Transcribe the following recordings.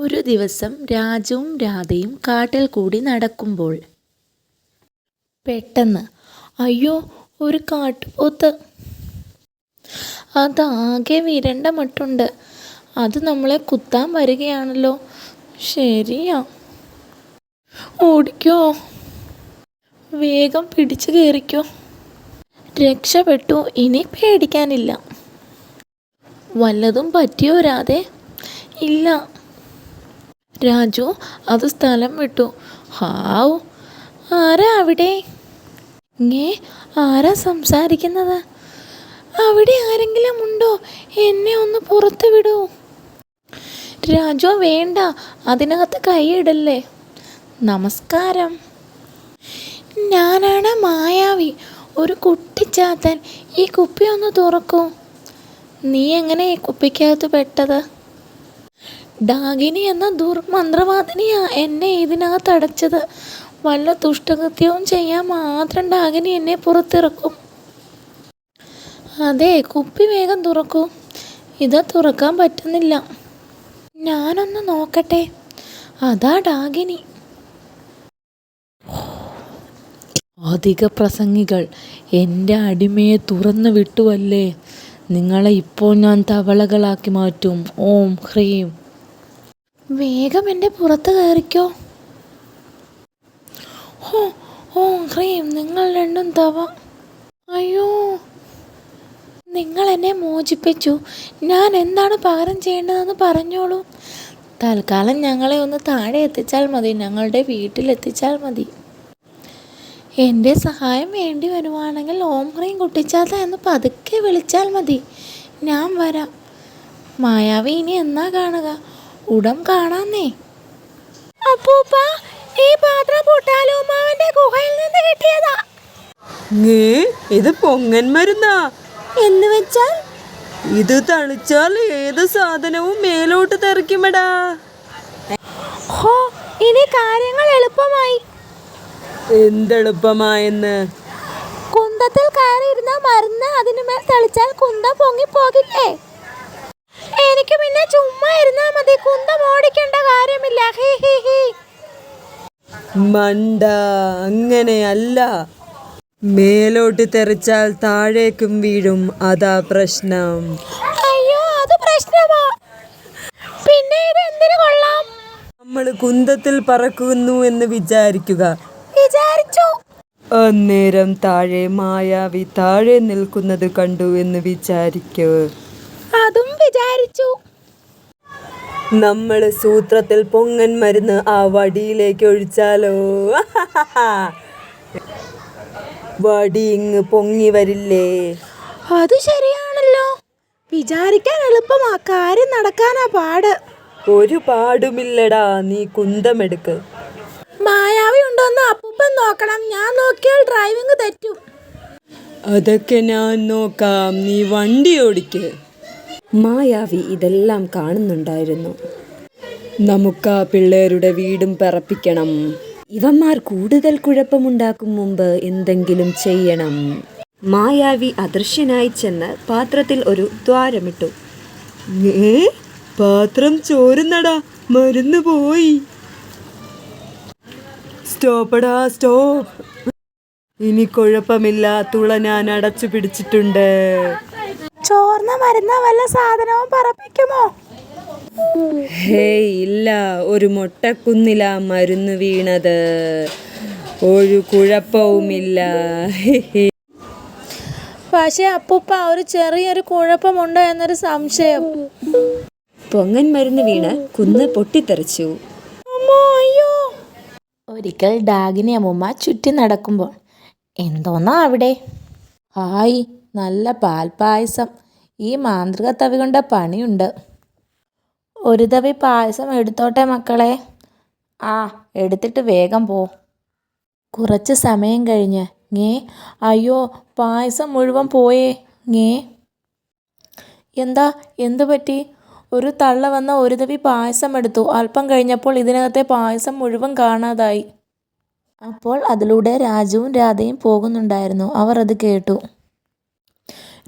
ഒരു ദിവസം രാജുവും രാധയും കാട്ടിൽ കൂടി നടക്കുമ്പോൾ. പെട്ടെന്ന് അയ്യോ ഒരു കാട്ടുപോത്ത്. അതാകെ വിരണ്ട മട്ടുണ്ട്. അത് നമ്മളെ കുത്താൻ വരികയാണല്ലോ. ശരിയാ. ഓടിക്കോ. വേഗം പിടിച്ചു കയറിക്കോ. രക്ഷപ്പെട്ടു. ഇനി പേടിക്കാനില്ല. വല്ലതും പറ്റിയോ രാധേ? ഇല്ല. രാജു അത് സ്ഥലം വിട്ടു. ഹാവ് ആരാ അവിടെ? ഇങ്ങേ ആരാ സംസാരിക്കുന്നത്? അവിടെ ആരെങ്കിലും ഉണ്ടോ? എന്നെ ഒന്ന് പുറത്ത് വിടൂ. രാജു വേണ്ട അതിനകത്ത് കൈയിടല്ലേ? നമസ്കാരം. ഞാനാണ് മായാവി. ഒരു കുട്ടിച്ചാത്തൻ. ഈ കുപ്പി ഒന്ന് തുറക്കൂ. നീ എങ്ങനെ ഈ കുപ്പിക്കകത്ത് പെട്ടത്? ഡാഗിനി എന്ന ദുർമന്ത്രവാദിനിയാ എന്നെ ഇതിനകത്ത് അടച്ചത്. വല്ല ദുഷ്ടകൃത്യവും ചെയ്യാൻ മാത്രം ഡാഗിനി എന്നെ പുറത്തിറക്കും. അതെ കുപ്പി വേഗം തുറക്കൂ. ഇത് തുറക്കാൻ പറ്റുന്നില്ല. ഞാനൊന്ന് നോക്കട്ടെ. അതാ ഡാഗിനി അധിക പ്രസംഗികൾ എന്റെ അടിമയെ തുറന്നു വിട്ടുവല്ലേ? നിങ്ങളെ ഇപ്പോൾ ഞാൻ തവളകളാക്കി മാറ്റും. ഓം ഹ്രീം. വേഗം എന്റെ പുറത്ത് കയറിക്കോ. ഹോ ഓ ഹ്രീം നിങ്ങൾ രണ്ടും തവ. അയ്യോ നിങ്ങൾ എന്നെ മോചിപ്പിച്ചു. ഞാൻ എന്താണ് പകരം ചെയ്യേണ്ടതെന്ന് പറഞ്ഞോളൂ. തൽക്കാലം ഞങ്ങളെ ഒന്ന് താഴെ എത്തിച്ചാൽ മതി ഞങ്ങളുടെ വീട്ടിലെത്തിച്ചാൽ മതി. എന്റെ സഹായം വേണ്ടി വരുവാണെങ്കിൽ ഓം ഹ്രീം കുട്ടിച്ചാത്ത എന്ന് പതുക്കെ വിളിച്ചാൽ മതി. ഞാൻ വരാം. മായാവി ഇനി എന്നാ കാണുക? ഉടം കാണാന്നേ. അപ്പൂപ്പ ഈ പാത്രം പൊട്ടാലോമാവന്റെ ഗുഹയിൽ നിന്ന് കിട്ടിയതാ. ഇത് പൊങ്ങൻ മരുന്നാ. എന്ന് വെച്ചാൽ? ഇത് തളിച്ചാൽ ഏത് സാധനവും മേലോട്ട് തെറിക്കുമെടാ. ഹോ ഇനി കാര്യങ്ങൾ എളുപ്പമായി. എന്തെളുപ്പമായെന്ന്? കുന്തത്തിൽ കയറിയിരുന്ന മരുന്ന് അതിനുമേൽ തെളിച്ചാൽ പൊങ്ങി പൊങ്ങിപ്പോകില്ലേ? എനിക്ക് പിന്നെ ചുമ്മാ ഇരുന്നാ മതി. കുന്തം ഓടിക്കേണ്ട കാര്യമില്ല. ഹി ഹി ഹി. മണ്ട അങ്ങനെയല്ല മേലോട്ട് തെറിച്ചാൽ താഴേക്കും വീഴും. അതാ പ്രശ്നം. അയ്യോ അത് പ്രശ്നമാ. പിന്നെ ഇത് എന്തിനു കൊള്ളാം? നമ്മൾ കുന്തത്തിൽ പറക്കുന്നു എന്ന് വിചാരിക്കുക. വിചാരിച്ചു. അന്നേരം താഴെ മായാവി താഴെ നിൽക്കുന്നത് കണ്ടു എന്ന് വിചാരിക്കൂ. അതും വിചാരിച്ചു. നമ്മൾ സൂത്രത്തിൽ പൊങ്ങൻ മരുന്ന് ആ വടിയിലേക്ക് ഒഴിച്ചാലോ? വടി ഇങ്ങ് പൊങ്ങി വരില്ലേ? അത് ശരിയാണല്ലോ. വിചാരിക്കാൻ എളുപ്പമാ. കാര്യം നടക്കാനാ പാട്. ഒരു പാടുമില്ലടാ. നീ കുന്തമെടുക്ക്. മായാവി ഉണ്ടോന്ന് അപ്പൂപ്പൻ നോക്കണം. ഞാൻ നോക്കിയാൽ ഡ്രൈവിംഗ് തെറ്റും. അതൊക്കെ ഞാൻ നോക്കാം. നീ വണ്ടി ഓടിക്ക്. മായാവി ഇതെല്ലാം കാണുന്നുണ്ടായിരുന്നു. നമുക്ക് ആ പിള്ളേരുടെ വീടും പറപ്പിക്കണം. ഇവന്മാർ കൂടുതൽ കുഴപ്പമുണ്ടാക്കും മുമ്പ് എന്തെങ്കിലും ചെയ്യണം. മായാവി അദൃശ്യനായി ചെന്ന് പാത്രത്തിൽ ഒരു ദ്വാരമിട്ടു. ഏ? പാത്രം ചോരുന്നടാ. മരുന്ന് പോയി. സ്റ്റോപ്പടാ സ്റ്റോപ്പ്. ഇനി കുഴപ്പമില്ല തുള ഞാൻ അടച്ചു പിടിച്ചിട്ടുണ്ട്. ചോർന്ന മരുന്ന വല്ല സാധനവും പറപ്പിക്കുമോ? ഹേയ് ഇല്ല. ഒരു മൊട്ടക്കുന്നില മരുന്ന് വീണത്. ഒരു കുഴപ്പവുമില്ല. ഹി പക്ഷെ അപ്പൂപ്പ ഒരു ചെറിയൊരു കുഴപ്പമുണ്ടോ എന്നൊരു സംശയം. പൊങ്ങൻ മരുന്ന് വീണ കുന്ന് പൊട്ടിത്തെറിച്ചു. ഒരിക്കൽ ഡാഗിനി അമ്മൂമ്മ ചുറ്റി നടക്കുമ്പോൾ എന്തോന്നാ അവിടെ? ഹായ് നല്ല പാൽപ്പായസം ഈ മാന്ത്രിക തവി കൊണ്ട പണിയുണ്ട്. ഒരു തവി പായസം എടുത്തോട്ടെ മക്കളെ? ആ എടുത്തിട്ട് വേഗം പോ. കുറച്ച് സമയം കഴിഞ്ഞ്. ngേ അയ്യോ പായസം മുഴുവൻ പോയേ. ngേ എന്താ എന്തു പറ്റി? ഒരു തള്ള വന്ന ഒരു തവി പായസം എടുത്തു. അല്പം കഴിഞ്ഞപ്പോൾ ഇതിനകത്തെ പായസം മുഴുവൻ കാണാതായി. അപ്പോൾ അതിലൂടെ രാജുവും രാധയും പോകുന്നുണ്ടായിരുന്നു. അവർ അത് കേട്ടു.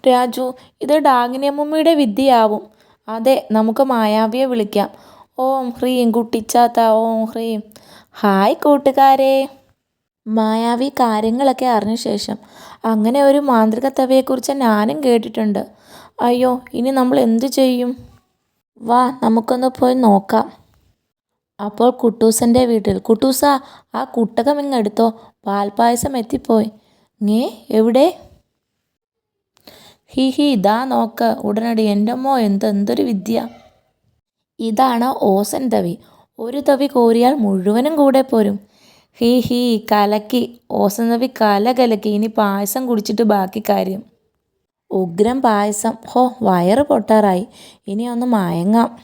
രാജു ഇത് ഡാഗിനിയമ്മൂമ്മയുടെ വിദ്യയാവും. അതെ നമുക്ക് മായാവിയെ വിളിക്കാം. ഓം ഹ്രീം കുട്ടിച്ചാത്ത ഓം ഹ്രീം. ഹായ് കൂട്ടുകാരെ. മായാവി കാര്യങ്ങളൊക്കെ അറിഞ്ഞ ശേഷം അങ്ങനെ ഒരു മാന്ത്രിക തവയെക്കുറിച്ച് ഞാനും കേട്ടിട്ടുണ്ട്. അയ്യോ ഇനി നമ്മൾ എന്തു ചെയ്യും? വാ നമുക്കൊന്ന് പോയി നോക്കാം. അപ്പോൾ കുട്ടൂസന്റെ വീട്ടിൽ കുട്ടൂസ ആ കുട്ടകം ഇങ്ങെടുത്തോ പാൽപ്പായസം എത്തിപ്പോയി. നീ എവിടെ? ഹി ഹി ഇതാ നോക്ക്. ഉടനടി എന്റെ അമ്മോ എന്ത് എന്തൊരു വിദ്യ. ഇതാണ് ഓസൻ തവി. ഒരു തവി കോരിയാൽ മുഴുവനും കൂടെ പോരും. ഹീ ഹീ കലക്കി. ഓസൻ തവി കല കലക്കി. ഇനി പായസം കുടിച്ചിട്ട് ബാക്കി കാര്യം. ഉഗ്രം പായസം. ഹോ വയറ് പൊട്ടാറായി. ഇനി ഒന്ന് മയങ്ങാം.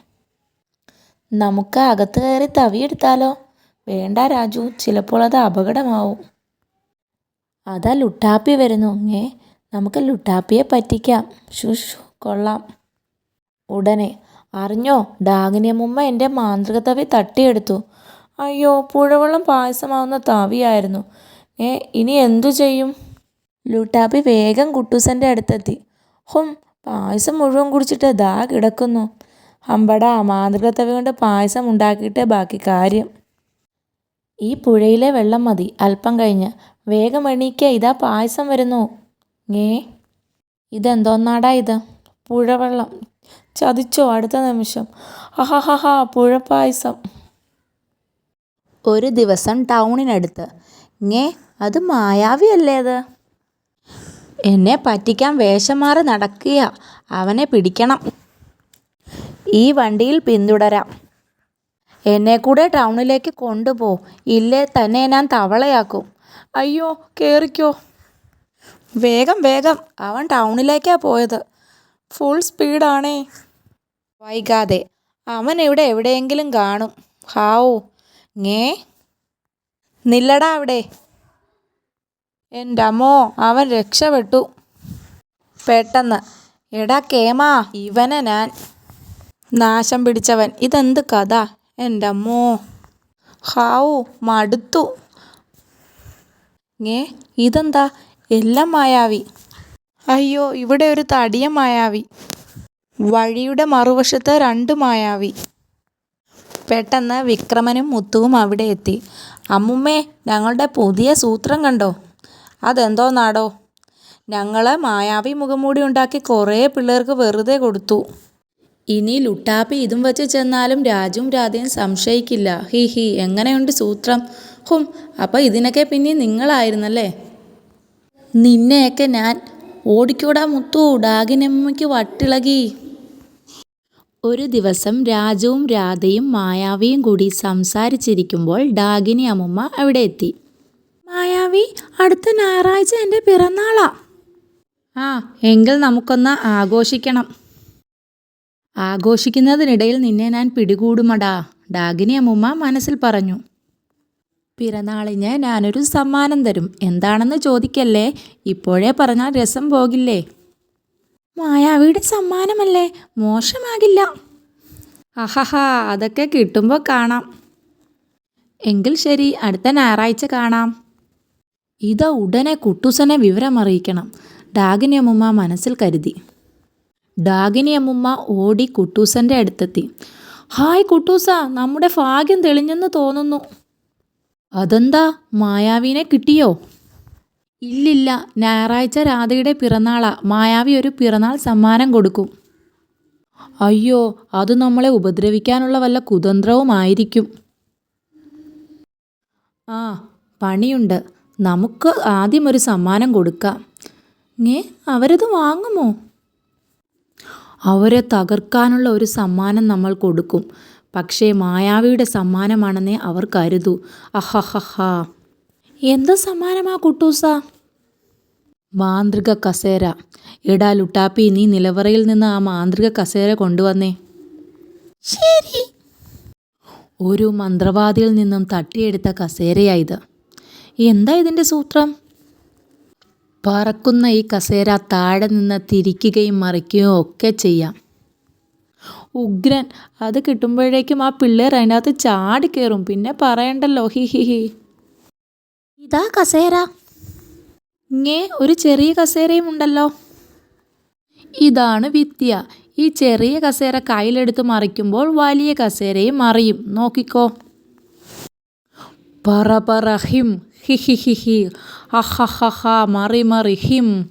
നമുക്ക് അകത്ത് കയറി തവി എടുത്താലോ? വേണ്ട രാജു. ചിലപ്പോൾ അത് അപകടമാവും. അതാ ലുട്ടാപ്പി വരുന്നു. ഏ? നമുക്ക് ലുട്ടാപ്പിയെ പറ്റിക്കാം. ശുഷ് കൊള്ളാം. ഉടനെ അറിഞ്ഞോ ഡാഗിനിയമ്മ എന്റെ മാന്ത്രിക തവി തട്ടിയെടുത്തു. അയ്യോ പുഴവെള്ളം പായസമാവുന്ന തവിയായിരുന്നു. ഏ ഇനി എന്തു ചെയ്യും? ലുട്ടാപ്പി വേഗം കുട്ടൂസന്റെ അടുത്തെത്തി. ഹും പായസം മുഴുവൻ കുടിച്ചിട്ട് ദാ കിടക്കുന്നു. അമ്പടാ മാന്ത്രിക തവി കൊണ്ട് പായസം ഉണ്ടാക്കിയിട്ടേ ബാക്കി കാര്യം. ഈ പുഴയിലെ വെള്ളം മതി. അല്പം കഴിഞ്ഞ്. വേഗം എണീക്കുക ഇതാ പായസം വരുന്നു. ഏ? ഇതെന്തോന്നാടാ ഇത്? പുഴവെള്ളം. ചതിച്ചോ അടുത്ത നിമിഷം. അഹഹഹാ പുഴപ്പായസം. ഒരു ദിവസം ടൗണിനടുത്ത്. ഏ അത് മായാവിയല്ലേ അത്? എന്നെ പറ്റിക്കാൻ വേഷം മാറി നടക്കുക. അവനെ പിടിക്കണം. ഈ വണ്ടിയിൽ പിന്തുടരാം. എന്നെ കൂടെ ടൗണിലേക്ക് കൊണ്ടുപോ. ഇല്ലേ തന്നെ ഞാൻ തവളയാക്കും. അയ്യോ കേറിക്കോ. വേഗം വേഗം. അവൻ ടൗണിലേക്കാ പോയത്. ഫുൾ സ്പീഡാണേ. വൈകാതെ. അവൻ ഇവിടെ എവിടെയെങ്കിലും കാണും. ഹാവൂ. ngേ നില്ലടാ അവിടെ. എന്റെ അമ്മോ അവൻ രക്ഷപ്പെട്ടു. പെട്ടെന്ന്. എടാ കേമാ ഇവനെ ഞാൻ. നാശം പിടിച്ചവൻ. ഇതെന്ത് കഥ? എന്റെ അമ്മോ. ഹാവൂ മടുത്തു. ഏ ഇതെന്താ? എല്ലാം മായാവി. അയ്യോ ഇവിടെ ഒരു തടിയ മായാവി. വഴിയുടെ മറുവശത്ത് രണ്ട് മായാവി. പെട്ടെന്ന് വിക്രമനും മുത്തുവും അവിടെ എത്തി. അമ്മുമ്മേ ഞങ്ങളുടെ പുതിയ സൂത്രം കണ്ടോ? അതെന്തോ നാടോ ഞങ്ങൾ മായാവി മുഖംമൂടി ഉണ്ടാക്കി കുറേ പിള്ളേർക്ക് വെറുതെ കൊടുത്തു. ഇനി ലുട്ടാപ്പി ഇതും വെച്ച് ചെന്നാലും രാജുവും രാധയും സംശയിക്കില്ല. ഹി ഹി എങ്ങനെയുണ്ട് സൂത്രം? ഹും അപ്പോൾ ഇതിനൊക്കെ പിന്നെ നിങ്ങളായിരുന്നല്ലേ? നിന്നെയൊക്കെ ഞാൻ ഓടിക്കൂടാ മുത്തു ഡാഗിനമ്മയ്ക്ക് വട്ടിളകി. ഒരു ദിവസം രാജവും രാധയും മായാവിയും കൂടി സംസാരിച്ചിരിക്കുമ്പോൾ ഡാഗിനി അമ്മുമ്മ അവിടെ എത്തി. മായാവി അടുത്ത ഞായറാഴ്ച എന്റെ പിറന്നാളാ. ആ എങ്കിൽ നമുക്കൊന്ന് ആഘോഷിക്കണം. ആഘോഷിക്കുന്നതിനിടയിൽ നിന്നെ ഞാൻ പിടികൂടുമടാ ഡാഗിനി അമ്മുമ്മ മനസ്സിൽ പറഞ്ഞു. പിറന്നാളിന് ഞാനൊരു സമ്മാനം തരും. എന്താണെന്ന് ചോദിക്കല്ലേ? ഇപ്പോഴേ പറഞ്ഞാൽ രസം പോകില്ലേ? മായാവിയുടെ സമ്മാനമല്ലേ? മോശമാകില്ല. അഹഹാ അതൊക്കെ കിട്ടുമ്പോൾ കാണാം. എങ്കിൽ ശരി അടുത്ത ഞായറാഴ്ച കാണാം. ഇത് ഉടനെ കുട്ടൂസനെ വിവരമറിയിക്കണം ഡാഗിനി അമ്മുമ്മ മനസ്സിൽ കരുതി. ഡാഗിനി അമ്മുമ്മ ഓടി കുട്ടൂസന്റെ അടുത്തെത്തി. ഹായ് കുട്ടൂസ നമ്മുടെ ഭാഗ്യം തെളിഞ്ഞെന്ന് തോന്നുന്നു. അതെന്താ? മായാവിനെ കിട്ടിയോ? ഇല്ലില്ല. ഞായറാഴ്ച രാധയുടെ പിറന്നാളാ. മായാവി ഒരു പിറന്നാൾ സമ്മാനം കൊടുക്കും. അയ്യോ അത് നമ്മളെ ഉപദ്രവിക്കാനുള്ള വല്ല കുതന്ത്രവുമായിരിക്കും ആ പണിയുണ്ട്. നമുക്ക് ആദ്യം ഒരു സമ്മാനം കൊടുക്കാം. ഏ അവരത് വാങ്ങുമോ? അവരെ തകർക്കാനുള്ള ഒരു സമ്മാനം നമ്മൾ കൊടുക്കും. പക്ഷേ മായാവിയുടെ സമ്മാനമാണെന്നേ അവർ കരുതൂ. അഹഹഹ. എന്ത് സമ്മാനമാ കുട്ടൂസ? മാന്ത്രിക കസേര. എടാ ലുട്ടാപ്പി നീ നിലവറയിൽ നിന്ന് ആ മാന്ത്രിക കസേര കൊണ്ടുവന്നേ. ശരി. ഒരു മന്ത്രവാദിയിൽ നിന്നും തട്ടിയെടുത്ത കസേരയായത് എന്താ ഇതിന്റെ സൂത്രം? പറക്കുന്ന ഈ കസേര താഴെ നിന്ന് തിരിക്കുകയും മറിക്കുകയും ഒക്കെ ചെയ്യാം. ഉഗ്രൻ. അത് കിട്ടുമ്പോഴേക്കും ആ പിള്ളേർ അതിനകത്ത് ചാടിക്കയറും പിന്നെ പറയണ്ടല്ലോ. ഹി ഹി ഹി. ഇതാ കസേര. ഇങ്ങേ ഒരു ചെറിയ കസേരയും ഉണ്ടല്ലോ. ഇതാണ് വിദ്യ. ഈ ചെറിയ കസേര കയ്യിലെടുത്ത് മറിക്കുമ്പോൾ വലിയ കസേരയും മറിയും. നോക്കിക്കോ. പറ പറ ഹിം. ഹി ഹി ഹി ഹി. അഹഹഹ മറി മറി ഹിം.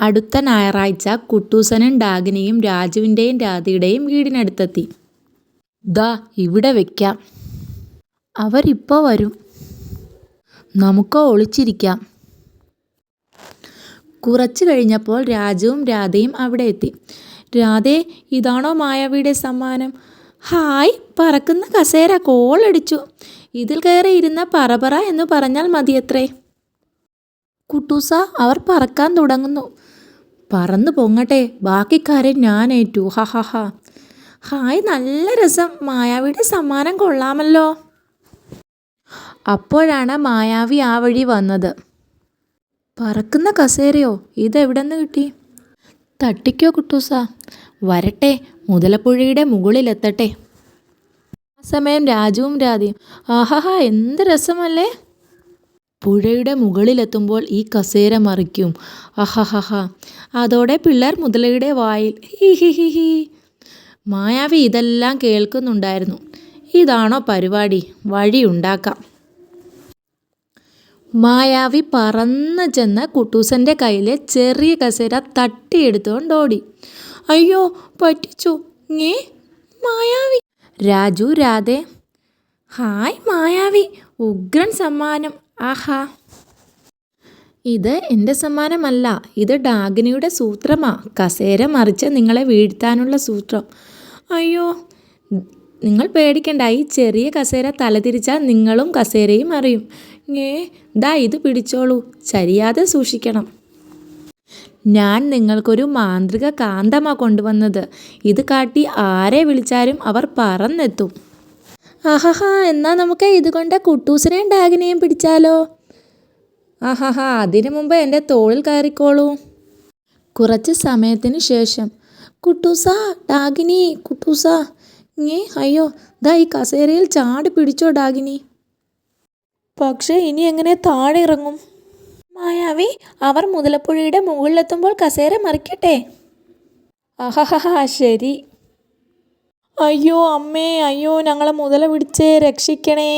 അടുത്ത ഞായറാഴ്ച കുട്ടൂസനും ഡാഗിനെയും രാജുവിന്റെയും രാധയുടെയും വീടിനടുത്തെത്തി. ദാ ഇവിടെ വെക്കാം. അവരിപ്പോൾ വരും. നമുക്ക് ഒളിച്ചിരിക്കാം. കുറച്ച് കഴിഞ്ഞപ്പോൾ രാജുവും രാധയും അവിടെ എത്തി. രാധേ ഇതാണോ മായാവിയുടെ സമ്മാനം? ഹായ് പറക്കുന്ന കസേര കോളടിച്ചു. ഇതിൽ കയറി ഇരുന്ന പറപറ എന്ന് പറഞ്ഞാൽ മതിയത്രേ. കുട്ടൂസ അവർ പറക്കാൻ തുടങ്ങുന്നു. പറന്നു പൊങ്ങട്ടെ ബാക്കി കാര്യം ഞാൻ ഏറ്റു ഹ ഹ ഹ. ഹായ് നല്ല രസം. മായാവിയുടെ സമ്മാനം കൊള്ളാമല്ലോ. അപ്പോഴാണ് മായാവി ആ വഴി വന്നത്. പറക്കുന്ന കസേരയോ? ഇതെവിടെ നിന്ന് കിട്ടി? തട്ടിക്കോ കുട്ടൂസ. വരട്ടെ മുതലപ്പുഴയുടെ മുകളിലെത്തട്ടെ. ആ സമയം രാജുവും രാധയും. ആഹാഹാ എന്ത് രസമല്ലേ? പുഴയുടെ മുകളിലെത്തുമ്പോൾ ഈ കസേര മറിക്കും. അഹഹഹ. അതോടെ പിള്ളേർ മുതലയുടെ വായിൽ ഹി മായാവി ഇതെല്ലാം കേൾക്കുന്നുണ്ടായിരുന്നു. ഇതാണോ പരിപാടി? വഴിയുണ്ടാക്കാം മായാവി പറന്ന് ചെന്ന് കുട്ടൂസന്റെ കയ്യിലെ ചെറിയ കസേര തട്ടിയെടുത്തുകൊണ്ട് ഓടി. അയ്യോ പറ്റിച്ചു. ഞേ മായാവി. രാജു രാധേ. ഹായ് മായാവി. ഉഗ്രൻ സമ്മാനം. ആഹാ. ഇത് എന്റെ സമ്മാനമല്ല. ഇത് ഡാഗിനിയുടെ സൂത്രമാ. കസേര മറിച്ച് നിങ്ങളെ വീഴ്ത്താനുള്ള സൂത്രം. അയ്യോ. നിങ്ങൾ പേടിക്കണ്ട. ഈ ചെറിയ കസേര തലതിരിച്ചാൽ നിങ്ങളും കസേരയും അറിയും. ഏ ദാ ഇത് പിടിച്ചോളൂ. ചരിയാതെ സൂക്ഷിക്കണം. ഞാൻ നിങ്ങൾക്കൊരു മാന്ത്രിക കാന്തമാ കൊണ്ടുവന്നത്. ഇത് കാട്ടി ആരെ വിളിച്ചാലും അവർ പറന്നെത്തും. ആഹാഹാ എന്നാൽ നമുക്ക് ഇതുകൊണ്ട് കുട്ടൂസിനെയും ഡാഗിനെയും പിടിച്ചാലോ? ആഹാഹാ അതിനു മുമ്പ് എന്റെ തോളിൽ കയറിക്കോളൂ. കുറച്ച് സമയത്തിന് ശേഷം കുട്ടൂസ ഡാഗിനി കുട്ടൂസ ഞേ അയ്യോ ദാ ഈ കസേരയിൽ ചാടി പിടിച്ചോ ഡാഗിനി. പക്ഷേ ഇനി എങ്ങനെ താഴെ ഇറങ്ങും? മായാവി അവർ മുതലപ്പുഴയുടെ മുകളിലെത്തുമ്പോൾ കസേര മറിക്കട്ടെ. ആഹാഹാ ശരി. അയ്യോ അമ്മേ അയ്യോ ഞങ്ങളെ മുതല പിടിച്ചേ രക്ഷിക്കണേ.